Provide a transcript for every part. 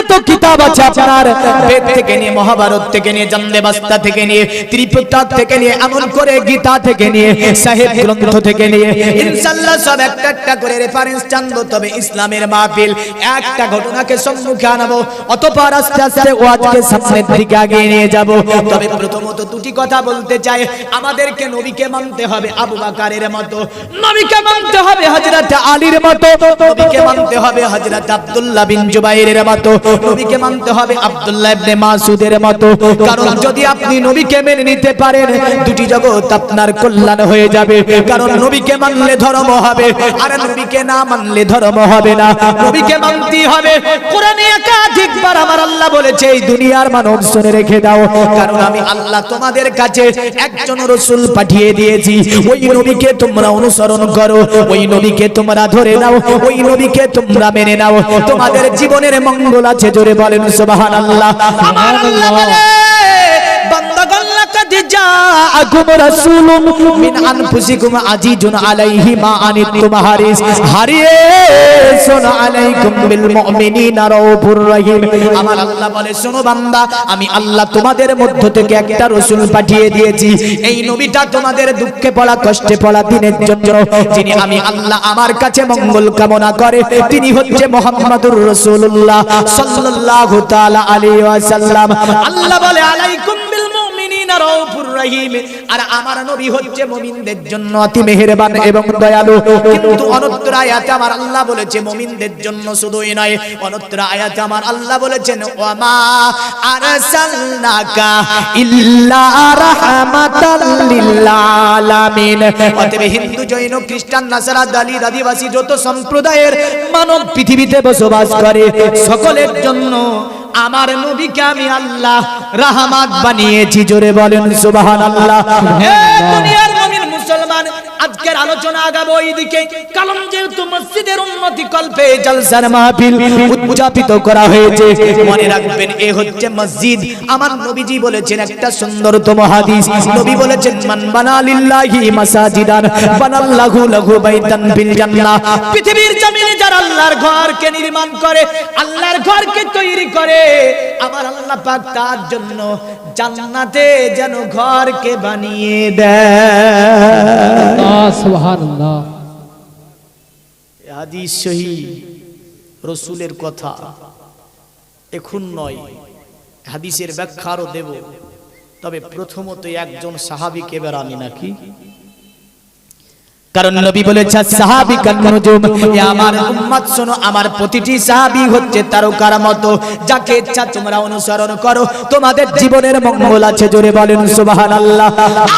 যত কিতাব আছে আপনার বেদ থেকে নিয়ে, মহাভারত থেকে নিয়ে জানলে বাস্তা থেকে নিয়ে ত্রিপিটক থেকে নিয়ে, এমন করে গীতা থেকে নিয়ে, সাহেব গ্রন্থ থেকে নিয়ে, ইনশাআল্লাহ সব একটা একটা করে রেফারেন্স জানব, তবে ইসলামের মাহফিল, একটা ঘটনাকে সম্মুখে আনাবো, অতপর আস্তে আস্তে ও আজকে সামনের দিকে আগিয়ে নিয়ে যাব। তবে প্রথমত দুটি কথা বলতে চাই, আমাদেরকে নবীকে মানতে হবে আবু বাকারের মতো। নবীকে মানতে হবে হযরত আলীর মতো। নবীকে মানতে হবে হযরত আব্দুল্লাহ বিন জুবাইরের মতো। নবীকে মানতে হবে আব্দুল্লাহ ইবনে মাসুদের মতো। কারণ যদি আপনি নবীকে মেনে নিতে পারেন, দুটি জগৎ আপনার কল্যাণ হয়ে যাবে। কারণ নবীকে মানলে ধর্ম হবে, আর নবীকে না মানলে ধর্ম হবে না। নবীকে হবে। কোরআনে একাধিকবার আমার আল্লাহ বলেছে, এই দুনিয়ার মানব শুনে রেখে দাও। কারণ আমি আল্লাহ তোমাদের কাছে একজন রসুল পাঠিয়ে দিয়েছি। ওই নবীকে তোমরা অনুসরণ করো, ওই নবীকে তোমরা ধরে নাও, ওই নবীকে তোমরা মেনে নাও। তোমাদের জীবনের মঙ্গল আছে জোরে বলেন সুবহানাল্লাহ। আমার আমি আল্লাহ তোমাদের মধ্য থেকে একটা রাসূল পাঠিয়ে দিয়েছি। এই নবীটা তোমাদের দুঃখে পড়া, কষ্টে পড়া দিনের জন্য। যিনি আমি আল্লাহ আমার কাছে মঙ্গল কামনা করে, তিনি হচ্ছে মুহাম্মাদুর রসুল্লাহ সাল্লাল্লাহু তাআলা আলাইহি আল্লাহ বলে, আলাইকুম আর আমার নবী হচ্ছে মুমিনদের জন্য অতি মেহেরবান এবং দয়ালু। কিন্তু অনত্র আয়াতে আমার আল্লাহ বলেছে মুমিনদের জন্য শুধুই নয় অনত্র আয়াতে আমার আল্লাহ বলেছেন ওয়ামা আরসালনাকা ইল্লা রাহমাতাল লিল আলামিন অতএব হিন্দু জৈন খ্রিস্টান নাসারা দালিত আদিবাসী যত সম্প্রদায়ের মানব পৃথিবীতে বসবাস করে সকলের জন্য আমার নবীকে আমি আল্লাহ রাহমাত বানিয়েছি। জোরে বলেন সুবহানাল্লাহ। হে দুনিয়ার মুমিন মুসলমান আজকের আলোচনা আগাবো এইদিকে। কারণ যেহেতু মসজিদের উন্নতি কল্পে জলসার মাহফিল উদযাপিত করা হয়েছে, মনে রাখবেন এ হচ্ছে মসজিদ। আমার নবীজি বলেছেন একটা সুন্দরতম হাদিস। নবী বলেছেন, মান বানা লিল্লাহি মাসাজিদান, বানাল্লাহু লাহু বাইতান ফিল জান্নাহ। পৃথিবীর জমিনে যারা আল্লাহর ঘরকে নির্মাণ করে, আল্লাহর ঘরকে তৈরি করে, আমার আল্লাহ পাক তার জন্য জান্নাতে যেন ঘরকে বানিয়ে দেয় রসুলের কথা। এখন নয়, হাদিসের ব্যাখ্যা আরও দেব। তবে প্রথমত একজন সাহাবিকে আমি নাকি? কারণ নবী বলেছে সাহাবি আমার শোনো, আমার প্রতিটি সাহাবি হচ্ছে তারকার মতো। যাকে ইচ্ছা তোমরা অনুসরণ করো। তোমাদের জীবনের মঙ্গল আছে, জোরে বলেন সুবহানাল্লাহ।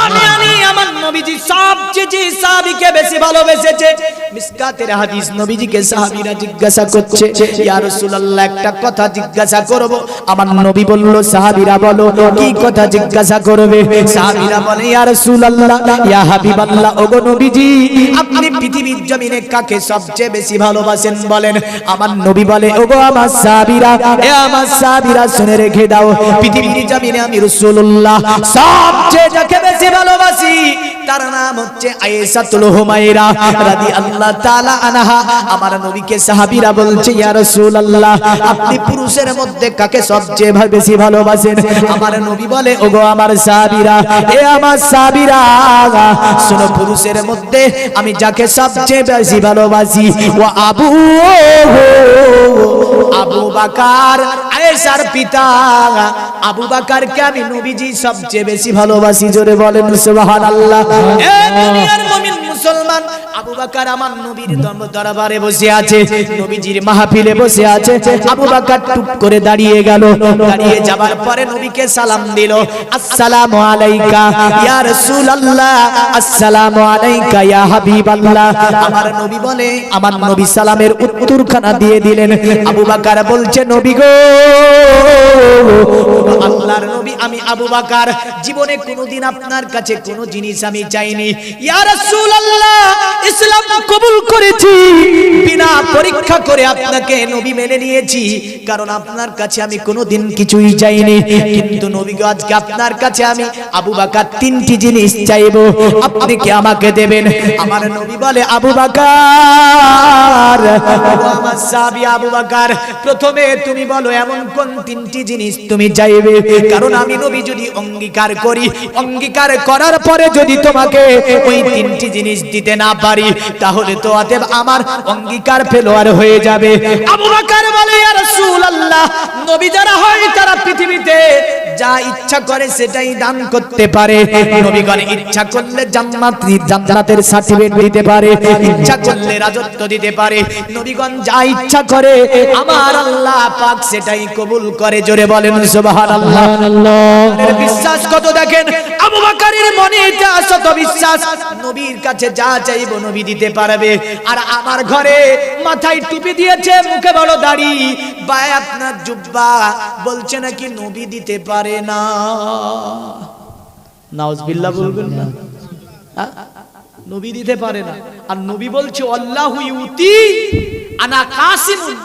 আমি আমি আমার নবীজি সবচেয়ে যে সাহাবীকে বেশি ভালোবেসেছে। মিসকাতের হাদিস নবীজিকে সাহাবীরা জিজ্ঞাসা করছে, ইয়া রাসূলুল্লাহ, একটা কথা জিজ্ঞাসা করব। আমার নবী বলল, সাহাবীরা বলো, কি কথা জিজ্ঞাসা করবে? সাহাবীরা বলে, ইয়া রাসূলুল্লাহ, ইয়া হাবিবাল্লাহ, ওগো নবীজি, আপনি পৃথিবীর জমিনে কাকে সবচেয়ে বেশি ভালোবাসেন বলেন? আমার নবী বলে, ওগো আমার সাহাবীরা, এ আমার সাহাবীরা, শুনে রেখে দাও, পৃথিবীর জমিনে আমি রাসূলুল্লাহ সবচেয়ে যাকে বেশি ভালোবাসি তার নাম হচ্ছে আয়েশাতুল হুমায়রা রাদিয়াল্লাহু তাআলা আনহা। আমার নবীকে সাহাবীরা বলছে, ইয়া রাসূলুল্লাহ, আপনি পুরুষের মধ্যে কাকে সবচেয়ে বেশি ভালোবাসেন? আমার নবী বলে, ওগো আমার সাহাবীরা, এ আমার সাহাবীরা, শুনো, পুরুষের মধ্যে আমি যাকে সবচেয়ে বেশি ভালোবাসি, ও আবু আবু বাকার, আয়েশার পিতা। আবু বাকারকে আমি নবীজি সবচেয়ে বেশি ভালোবাসি, জোরে বলেন, সুবহানাল্লাহ। এ দুনিয়ার মুমিন মুসলমান, আবু বাকার আমার নবীর দরবারে বসে আছে, নবীজির মাহফিলে বসে আছে, আবু বাকার টুপ করে দাঁড়িয়ে গেল, দাঁড়িয়ে যাবার পরে নবীকে সালাম দিল, আসসালামু আলাইকা, ইয়া রাসূলুল্লাহ, আসসালামু আলাইকা, ইয়া হাবিবাল্লাহ। আমার নবী বলে, আমার নবী সালামের উত্তরখানা দিয়ে দিলেন, আবু বাকার বলছে, নবী গো, আল্লাহর নবী আমি আবু বাকার, জীবনে কোনোদিন আপনার কাছে কোনো জিনিস আমি চাইনি। ইয়া রাসূলুল্লাহ ইসলাম কবুল করেছি। বিনা পরীক্ষা করে আপনাকে নবী মেনে নিয়েছি। কারণ আপনার কাছে আমি কোনোদিন কিছুই চাইনি। কিন্তু আজকে আপনার কাছে আমি আবু বাকার তিনটি জিনিস চাইব। আপনি কি আমাকে দেবেন? আমার নবী বলে, আবু বাকার। আমার আবু বাকার, প্রথমে তুমি বলো, এমন কোন তিনটি জিনিস তুমি চাইবে? কারণ আমি নবী যদি অঙ্গীকার করি, অঙ্গীকার করার পরে যদি তোমাকে ওই তিনটি জিনিস দিতে না পারি তাহলে তো অতএব আমার অঙ্গীকার ফেলোয়ার হয়ে যাবে। আবু বকর বলে ইয়া রাসূলুল্লাহ নবী যারা হয় তারা পৃথিবীতে যা ইচ্ছা করে সেটাই দান করতে পারে। নবীগণ ইচ্ছা করলে জান্নাত জান্নাতের সার্টিফিকেট দিতে পারে। ইচ্ছা করলে রাজত্ব দিতে পারে। নবীগণ যা ইচ্ছা করে আমার আল্লাহ পাক সেটাই কবুল করে। জোরে বলেন সুবহানাল্লাহ। বিশ্বাস কত দেখেন? আবু বকরের মনে এটা শত বিশ্বাস। নবীর কাছে যা চাইব নবী দিতে পারবে। আর আমার ঘরে মাথায় টুপি দিয়েছে মুখে বড় দাড়ি। বায় আপনার জুব্বা বলছে নাকি নবী দিতে পারে না। নাউজবিল্লাহ বলবেন না। হ্যাঁ? নবী দিতে পারে না। আর নবী বলছে আল্লাহু ইউতি আনা কাসিমুন।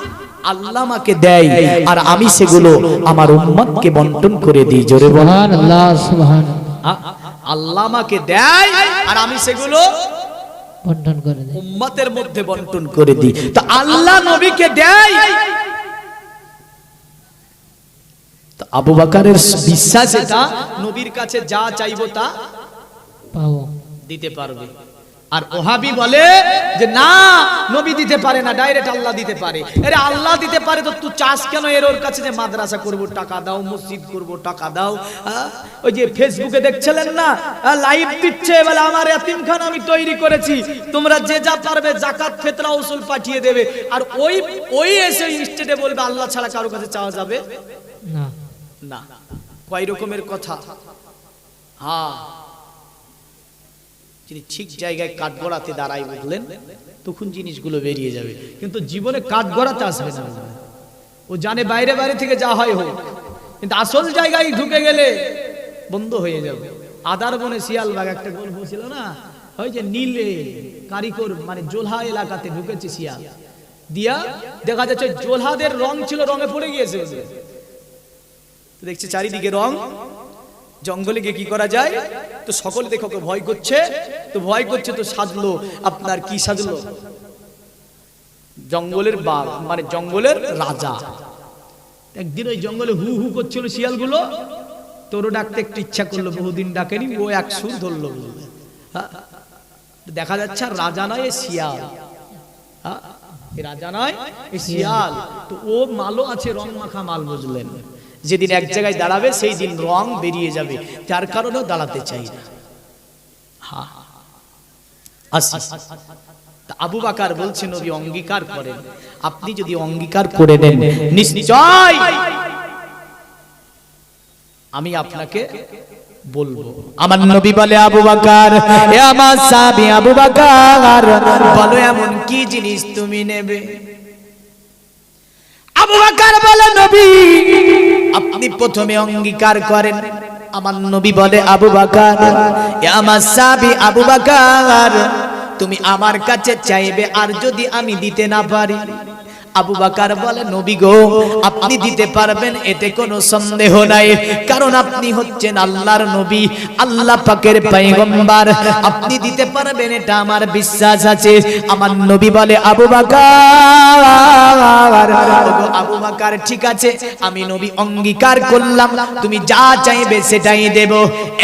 আল্লাহ আমাকে দেয় আর আমি সেগুলো আমার উম্মতকে বন্টন করে দিই জোরে বল সুবহান আল্লাহ সুবহান আ- আল্লাহ আমাকে দেয় আর আমি সেগুলো বন্টন করে দিই উম্মতের মধ্যে বন্টন করে দিই। তো আল্লাহ নবীকে দেয়। তো আবু বাকারের বিশ্বাস এটা নবীর কাছে যা চাইব তা পাবো। দিতে পারবে। আর ওহাবি বলে যে না নবী দিতে পারে না ডাইরেক্ট আল্লাহ দিতে পারে। আরে আল্লাহ দিতে পারে তো তুই চাস কেন এর ওর কাছে যে মাদ্রাসা করব টাকা দাও মসজিদ করব টাকা দাও? ওই যে ফেসবুকে দেখছিলেন না লাইভ দিচ্ছে বলে আমার এতিমখানা আমি তৈরি করেছি তোমরা যে যা পারবে জাকাত ফেতরা উসুল পাঠিয়ে দেবে। আর ওই ওই এসে স্টেটে বলবে আল্লাহ ছাড়া কারও কাছে চাওয়া যাবে? না। না। কয় রকমের কথা? হ্যাঁ। যিনি ঠিক জায়গায় কাঠ গড়াতে দাঁড়াই বুঝলেন তখন জিনিসগুলো বেরিয়ে যাবে। কিন্তু জীবনে কাঠ গড়াতে আসবে না। ও জানে বাইরে বাইরে থেকে যা হয় হোক, কিন্তু আসল জায়গায় ঢুকে গেলে বন্ধ হয়ে যাবে। আদার বনে শিয়াল শিয়ালবাগ একটা গল্প ছিল না? ওই যে নীলে কারিকর মানে জোলহা এলাকাতে ঢুকেছে শিয়াল। দিয়া দেখা যাচ্ছে জোলহাদের রং ছিল রঙে পড়ে গিয়েছে। দেখছে চারিদিকে রং জঙ্গলে গিয়ে কি করা যায়? তো সকলে দেখো ভয় করছে, তো ভয় করছে, তো সাজলো আপনার কি সাজলো জঙ্গলের বাঘ মানে জঙ্গলের রাজা। একদিন ওই জঙ্গলে হু হু করছিল শিয়ালগুলো। তোরও ডাকতে একটু ইচ্ছা করল, বহুদিন ডাকেনি, ও এক সুর ধরলো? দেখা যাচ্ছে রাজা নয় শিয়াল? রাজা নয় শিয়াল। তো ও মালও আছে, রং মাখা মাল, বুঝলেন। যেদিন এক জায়গায় দাঁড়াবে সেই দিন রং বেরিয়ে যাবে। যার কারণেও দাঁড়াতে চাই। না। আবু বাকার বলছে নবী অঙ্গীকার করেন। আপনি যদি অঙ্গীকার করে দেন নিশ্চয় আমি আপনাকে বলব। আমার নবী বলে আবু বাকার এ আমার সাহাবী আবু বাকার বলো এমন কি জিনিস তুমি নেবে? আবু বাকার বলে নবী আপনি প্রথমে অঙ্গীকার করেন। আমার নবী বলে, আবু বাকার আমার সাবি আবু বাকার, তুমি আমার কাছে চাইবে আর যদি আমি দিতে না পারি আবু বাকার বলে, নবী গো, আপনি দিতে পারবেন, এতে কোনো সন্দেহ নাই। কারণ আপনি হচ্ছেন আল্লাহর নবী, আল্লাহ পাকের পয়গম্বর। আপনি দিতে পারবেন, এটা আমার বিশ্বাস আছে। আমার নবী বলে, আবু বাকার। আবু বাকার, ঠিক আছে, আমি নবী অঙ্গীকার করলাম। তুমি যা চাইবে, সেটাই দেব।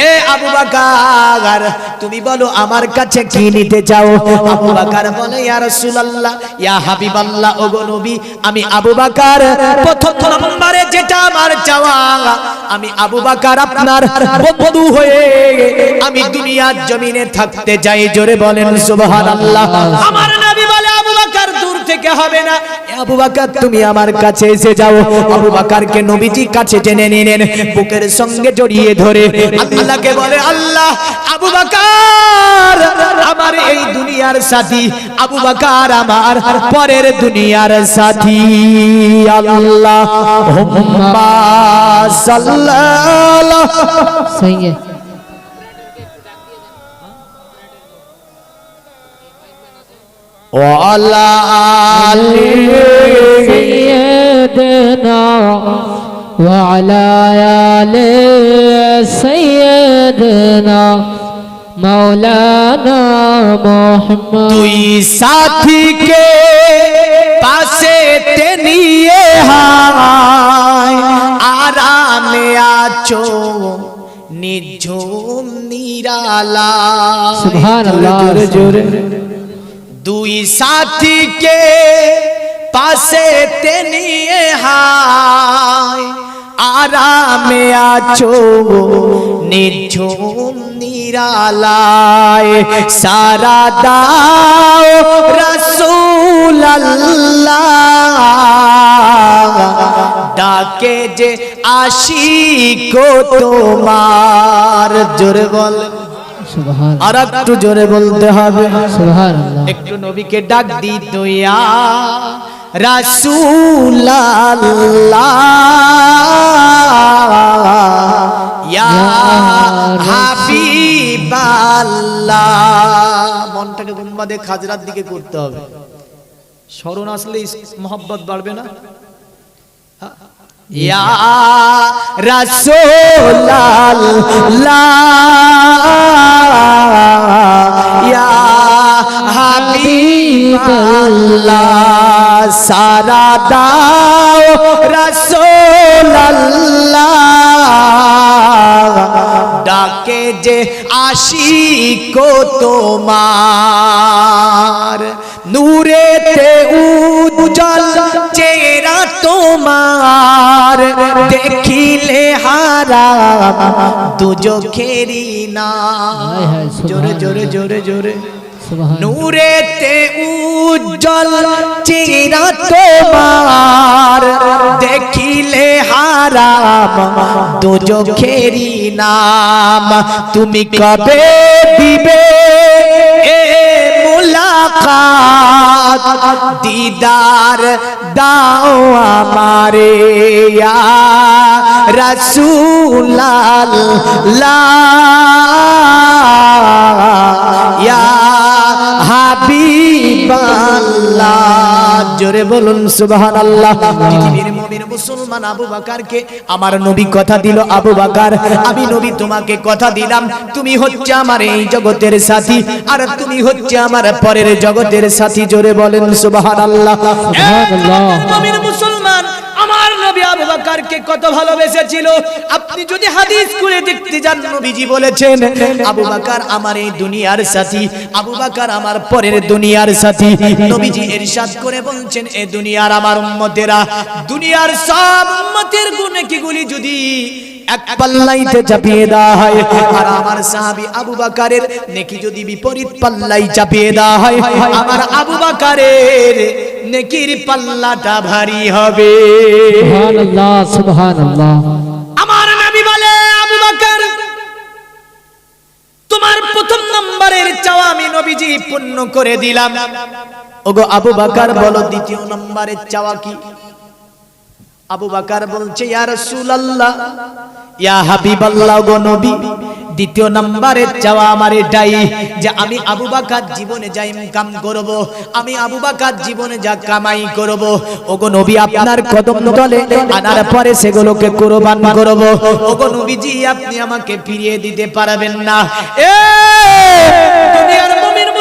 এ আবু বাকার, তুমি বলো, আমার কাছে কি নিতে চাও? আবু বাকার বলে, ইয়া রাসূলুল্লাহ, ইয়া হাবিবাল্লাহ, ওগো নবী আমি আবু বাকার। প্রথম নম্বরে যেটা আমার চাওয়া, আমি আবু বাকার আপনার বধু হয়ে আমি দুনিয়ার জমিনে থাকতে যাই, জোরে বলেন সুবহানাল্লাহ। আমার নবী বলে, আবু বাকার থেকে হবে না। আবু বাকার, তুমি আমার কাছে এসে যাও। আবু বাকারকে নবীজি কাছে টেনে নিলেন বুকের সঙ্গে জড়িয়ে ধরে। আল্লাহকে বলে, আল্লাহ, আবু বাকার, আমার এই দুনিয়ার সাথী, আবু বাকার আমার পরের দুনিয়ার সাথী। আল্লাহ সাল্লাল্লাহু सही وعلى آله سيدنا وعلى آل سيدنا مولانا محمد দুই সাথীকে পাশে নিয়ে হায় আরামে আছো নিঝুম নিরালা সুবহানাল্লাহ। জোরে জোরে দুই সাথীকে পাশে নিয়ে হায়। আরামে আছো নিঝুম নিরালায়। সারা দাও রসুল ডাকে যে আশিক তোমার, জোরে বল। আর একটু জোরে বলতে হবে। একটু নবীকে ডাক দিত ইয়া রাসূলাল্লাহ। ইয়া হাবিবাল্লাহ। মনটাকে গুম্বাদে খাজরার দিকে করতে হবে। স্মরণ আসলে মোহাব্বত বাড়বে না। ইয়া রাসূলাল্লাহ। যে আশিক তোমার। নূরেতে উজ্জ্বল চেহারা তোমার। দেখিলে হারাম দুজখেরি না জোরে জোরে জোরে জোরে। নূরেতে উজ্জ্বল চেহারা তোমার। হারাম দুজখেরি নাম। তুমি কবে দিবে মুলাকাত? দিদার দাও আমারে রাসূলাল্লাহ। ইয়া হাবিবাল্লাহ। জোরে বলুন সুবহানাল্লাহ। পৃথিবীর মুমিন মুসলমান আবু বকরকে আমার নবী কথা দিল আবু বকর আমি নবী তোমাকে কথা দিলাম তুমি হচ্ছে আমার এই জগতের সাথী আর তুমি হচ্ছে আমার পরের জগতের সাথী। জোরে বলেন সুবহানাল্লাহ। সুবহানাল্লাহ। মুমিন মুসলমান আমার নবী আবু বকরকে কত ভালোবেসেছিল? আপনি যদি হাদিস করে দেখতে যান, নবীজি বলেছেন, আবু বকর আমার এই দুনিয়ার সাথী, আবু বকর আমার পরের দুনিয়ার সাথী। নবীজি ইরশাদ করে বলছেন, এ দুনিয়ার আমার উম্মতেরা, দুনিয়ার সব উম্মতের গুণ কি গুলি যদি এক পাল্লাইতে চাপিয়ে দেওয়া হয়। আর আমার সাহাবী আবু বাকারের নেকি যদি বিপরীত পাল্লাই চাপিয়ে দেওয়া হয় আমার আবু বাকারের নেকির পাল্লাটা ভারী হবে। সুবহানাল্লাহ সুবহানাল্লাহ। আমার নবী বলে আবু বকর তোমার প্রথম নম্বরের চাওয়া আমি নবীজি পূর্ণ করে দিলাম। ওগো আবু বাকার বলো দ্বিতীয় নম্বরের চাওয়া কি? আবু বকর বলছে, ইয়া রাসূলুল্লাহ, ইয়া হাবিবাল্লাহ গো নবী, দ্বিতীয় নম্বরের চাওয়া আমার এটাই যে আমি আবু বাকার জীবনে যা ইনকাম করব, আমি আবু বাকার জীবনে যা কামাই করব, ওগো নবী আপনার কদম তলে আনার পরে সেগুলোকে কোরবান করব, ওগো নবীজি আপনি আমাকে ফিরিয়ে দিতে পারবেন না। এ, দুনিয়ার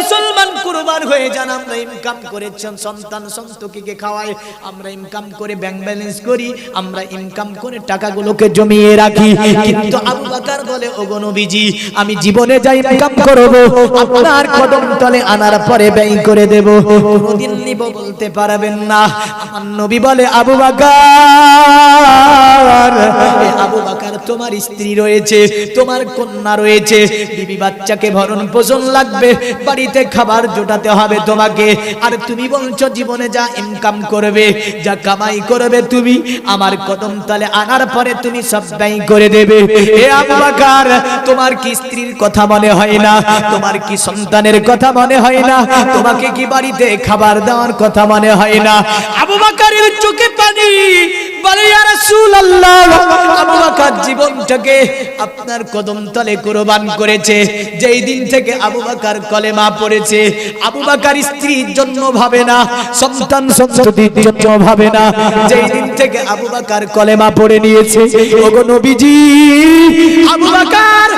মুসলমান কুরবান হয়ে যান, আমরা ইনকাম করেছেন, সন্তান সন্ততিকে খাওয়াই, আমরা ইনকাম করে ব্যাংক ব্যালেন্স করি, আমরা ইনকাম করে টাকাগুলোকে জমিয়ে রাখি। কিন্তু আবু বকর বলে, ওগো নবীজি, আমি জীবনে যাই ইনকাম করব, আপনার কদম তলে আনার পরে ব্যয় করে দেব। কোনদিন নিব বলতে পারবেন না। আমার নবী বলে, আবু বকর আবু বকর, তোমার স্ত্রী রয়েছে, তোমার কন্যা রয়েছে, বিবি বাচ্চাকে ভরণ পোষণ লাগবে বাড়িতে খাবার জোটাতে হবে তোমাকে। আর তুমি বলছো, জীবনে যা ইনকাম করবে, যা কামাই করবে তুমি, আমার কদম তলে আনার পরে তুমি সব ব্যয় করে দেবে। এ আবু তোমার কি স্ত্রীর কথা মনে হয় না? তোমার কি সন্তানের কথা মনে হয় না? তোমাকে কি বাড়িতে খাবার দেওয়ার কথা মনে হয় না? আবু বকরের চোখে পানি বলে জীবনটাকে আপনার কদম তলে কুরবান করেছে। যেই দিন থেকে আবু বকর কলেমা পড়েছে, আবু বকর স্ত্রীর জন্য ভাবে না, সন্তান ভাবে না। যেই দিন থেকে আবু বকর কলেমা পড়ে নিয়েছে নবীজি, আবু বকর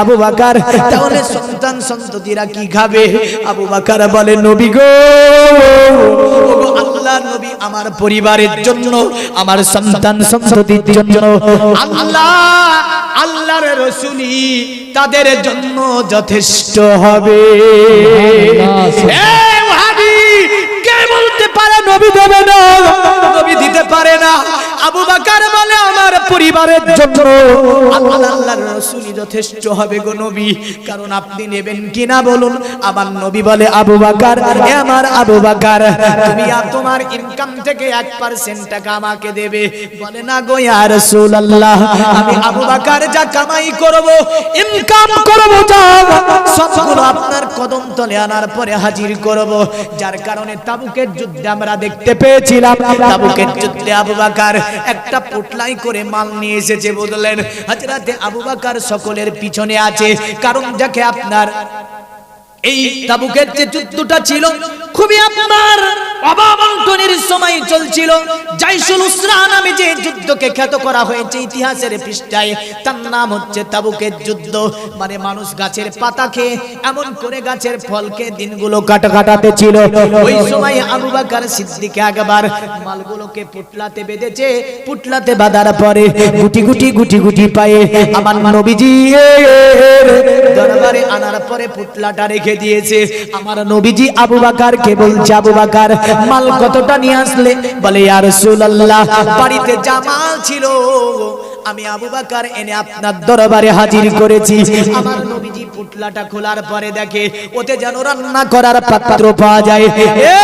আবু বকর, তাহলে সন্তান সন্ততিরা কি খাবে? আবু বলে নবী গো? আল্লাহ নবী আমার পরিবারের জন্য আমার সন্তান সন্ততির জন্য আল্লাহ আল্লাহর রসুলি তাদের জন্য যথেষ্ট হবে। কে বলতে পারে নবী দেবে না। নবী দিতে পারে না। আবু বাকার বলে, আমার পরিবারের জন্য আল্লাহ, আল্লাহর রসুলই যথেষ্ট হবে গো নবী। কারণ আপনি নেবেন কিনা বলুন? আমার নবী বলে, আবু বাকার, এ আমার আবু বাকার, তুমি আর তোমার ইনকাম থেকে এক পার্সেন্ট টাকা আমাকে দেবে। বলে, না গো ইয়া রাসূলুল্লাহ, আমি আবু বাকার যা কামাই করব ইনকাম করব যা, সবগুলো আপনার কদম তলে আনার পরে হাজির করব। যার কারণে তাবুকের যুদ্ধে আমরা দেখতে পেয়েছিলাম। তাবুকের যুদ্ধে আবু বাকার একটা পোটলাই করে মাল নিয়ে এসেছে বললেন হাজরাতে আবু বাকার সকলের পিছনে আছে কারণ যাকে আপনার এই তাবুকের যে যুদ্ধটা ছিল, খুবই আপনার অবাবন্টনের সময় চলছিল। জাইসুল উসরা নামে যে যুদ্ধকে খ্যাত করা হয়েছে ইতিহাসের পৃষ্ঠায়, তার নাম হচ্ছে তাবুকের যুদ্ধ। মানে মানুষ গাছের পাতা খেয়ে এমন করে গাছের ফলকে দিনগুলো কাটা কাটাতে ছিল। ওই সময় আবু বকর সিদ্দিক একবার মালগুলোকে পুটলাতে বেঁধেছে। পুটলাতে বাঁধার পরে গুটি গুটি গুটি গুটি পায়ে আমার নবীজি দরবারে আনার পরে পুটলাটা রেখে দিয়েছে। আমার নবীজি আবু বাকার, কে বলছে আবু বাকার? মাল কতটা নিয়ে আসলে? বলে, ইয়া রাসূলুল্লাহ, বাড়িতে যা মাল ছিল, আমি আবু বাকার এনে আপনার দরবারে হাজির করেছি। আমার নবীজি পুতলাটা খোলার পরে দেখে, ওতে যেন রান্না করার পাত্র পাওয়া যায়। এ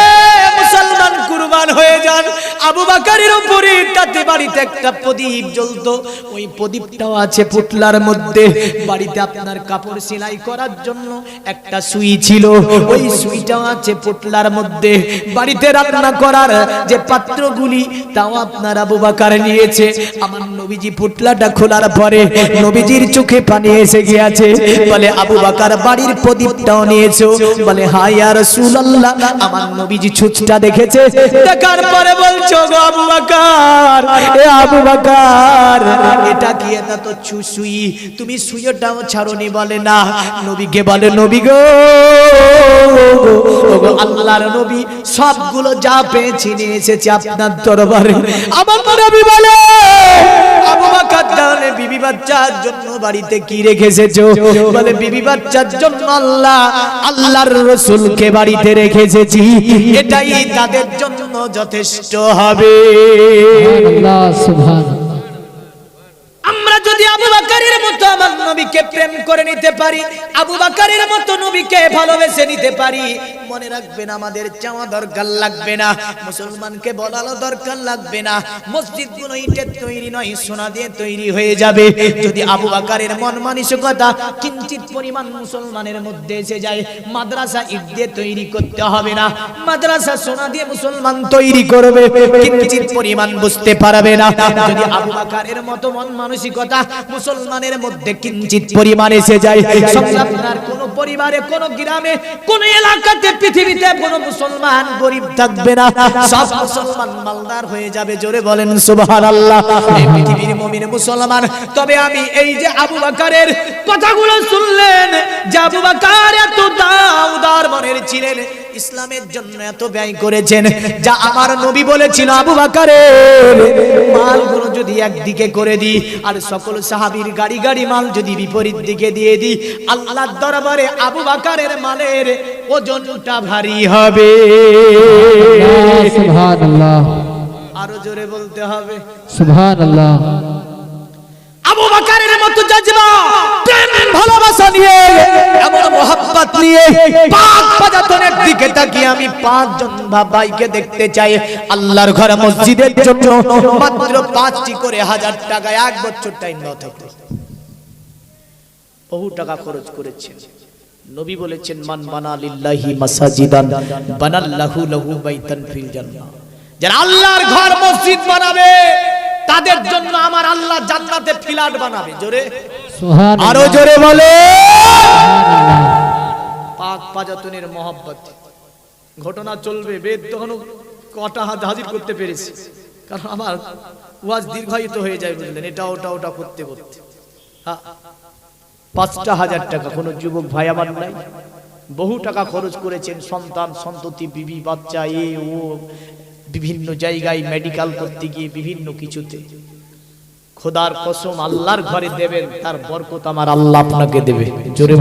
মুসলমান হয়ে যান। আবু বাকারের উপরে তাতে বাড়িতে একটা প্রদীপ জ্বলতো। ওই প্রদীপটাও আছে পুটলার মধ্যে। বাড়িতে আপনার কাপড় সেলাই করার জন্য একটা সুই ছিল। ওই সুইটাও আছে পুটলার মধ্যে। বাড়িতে রান্না করার যে পাত্রগুলি, তাও আপনার আবু বাকার নিয়েছে। আমার নবীজি পুতলাটা খোলার পরে নবীজির চোখে পানি এসে গিয়েছে। বলে, আবু বাকার, বাড়ির প্রদীপটাও নিয়েছো? বলে হাই আর রাসূলুল্লাহ, আমার নবীজি ছুঁচটা দেখেছে। দেখার পরে বলছো গো আবু বাকার, এ আবু বাকার, এটা কি এটা তো ছুসুই তুমি সুইটাও ছাড়নি বলে না। নবীকে বলে, নবী গো, ওগো আল্লাহর নবী, সবগুলো যা পেয়েছি নিয়ে এসেছি আপনার দরবারে। আমার নবী বলে, আবু বাকার, তাহলে বিবি বাচ্চার জন্য বাড়িতে কি রেখে বলে, বিবি বাচ্চার জন্য আল্লাহ, আল্লাহর রসুলকে বাড়িতে রেখে এসেছি এটাই তাদের জন্য যথেষ্ট হবে। যদি আবু বাকারের মতো আমার নবীকে প্রেম করে নিতে পারি, আবু বাকারের মতো নবীকে ভালোবেসে নিতে পারি, মনে রাখবেন আমাদের চাওয়া দরকার লাগবে না, মুসলমানকে বলানো দরকার লাগবে না মসজিদগুলো ইটের তৈরি নয়, সোনা দিয়ে তৈরি হয়ে যাবে। যদি আবু বাকারের মন মানসিকতা কিঞ্চিত পরিমাণ মুসলমানের মধ্যে এসে যায়, মাদ্রাসা ইট দিয়ে তৈরি করতে হবে না, মাদ্রাসা সোনা দিয়ে মুসলমান তৈরি করবে, কিঞ্চিত পরিমাণ বুঝতে পারবে না। যদি আবু বাকারের মতো মন মানসিকতা মুসলমানের মধ্যে কিঞ্চিত পরিমাণ এসে যায়। কোন পরিবারে, কোন গ্রামে, কোন এলাকাতে, পৃথিবীতে কোন মুসলমান গরিব থাকবে না। সব মুসলমান মালদার হয়ে যাবে, জোরে বলেন পৃথিবীর মুসলমান, তবে আমি এই যে আবু বাকারের কথাগুলো শুনলেন, যে আবু বাকার এত দাউদার মনের ছিলেন ইসলামের জন্য এত ব্যয় করেছেন যা আমার নবী বলেছিল আবু বাকারের। মালগুলো যদি একদিকে করে দিই আর সকল সাহাবীর গাড়ি গাড়ি মাল যদি বিপরীত দিকে দিয়ে দিই আল্লাহর দরবারে আবু বাকারের মালের ওজনটা ভারী হবে। সুবহানাল্লাহ। আরও জোরে বলতে হবে। সুবহানাল্লাহ। আবু বাকারের মতো জজবা প্রেম ভালোবাসা নিয়ে, এমন মোহাব্বত নিয়ে পাক পাজাতনের দিকে তাকিয়ে আমি পাঁচজন ভাইকে দেখতে চাই। আল্লাহর ঘর মসজিদের জন্য মাত্র পাঁচটি করে হাজার টাকা, এক বছর টাইম থাকতে বহু টাকা খরচ করেছেন। নবী বলেছেন, মান বানা লিল্লাহি মাসাজিদান, বানাল্লাহু লাহু বাইতান ফিল জান্নাহ। যারা আল্লাহর ঘর মসজিদ বানাবে তাদের জন্য আমার আল্লাহ জান্নাতে ফ্ল্যাট বানাবে জোরে। সুবহান আরও জোরে বলে। পাক পাজাতনের মহব্বত। ঘটনা চলবে বেদ তখন কটা হাত হাজির করতে পেরেছি। কারণ আমার ওয়াজ দীর্ঘায়িত হয়ে যায় বুঝলেন? এটা ওটা ওটা করতে করতে। হ্যাঁ। পাঁচটা হাজার টাকা কোনো যুবক ভাই আমার নাই। বহু টাকা খরচ করেছেন সন্তান সন্ততি বিবি বাচ্চা এ ও। বিভিন্ন জায়গায় মেডিকেল করতে গিয়ে বিভিন্ন কিছুতে। খোদার কসম আল্লাহর ঘরে দেবেন তার বরকত আমার আল্লাহ আপনাকে দেবে। জোরে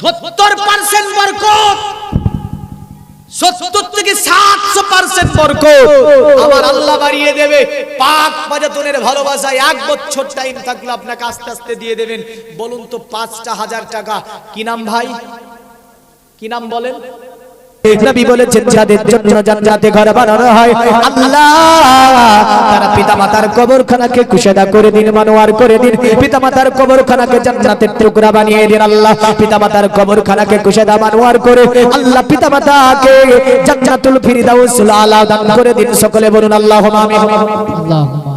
সত্তর পার্সেন্ট বরকত। সত্তর থেকে সাতশো পার্সেন্ট বরকত। আমার আল্লাহ বাড়িয়ে দেবে। পাক পাজাতনের ভালোবাসায় এক বছর টাইম থাকলে আপনাকে আস্তে আস্তে দিয়ে দেবেন। বলুন তো পাঁচটা হাজার টাকা। কি নাম ভাই? কি নাম বলেন? নবী বলেছেন যাদের জন্য জান্নাতে ঘর বানানো হয়। আল্লাহ তারা পিতামাতার কবরখানাকে কুশেদা করে দিন, মানোয়ার করে দিন। পিতামাতার কবরখানাকে জান্নাতের টুকরা বানিয়ে দিন, আল্লাহ। পিতামাতার কবরখানাকে কুশেদা, মানোয়ার করে আল্লাহ পিতামাতাকে জান্নাতুল ফিরদাউসুল আলা দান করে দিন। সকলে বলুন, আল্লাহুম্মা আমিন। আল্লাহুম্মা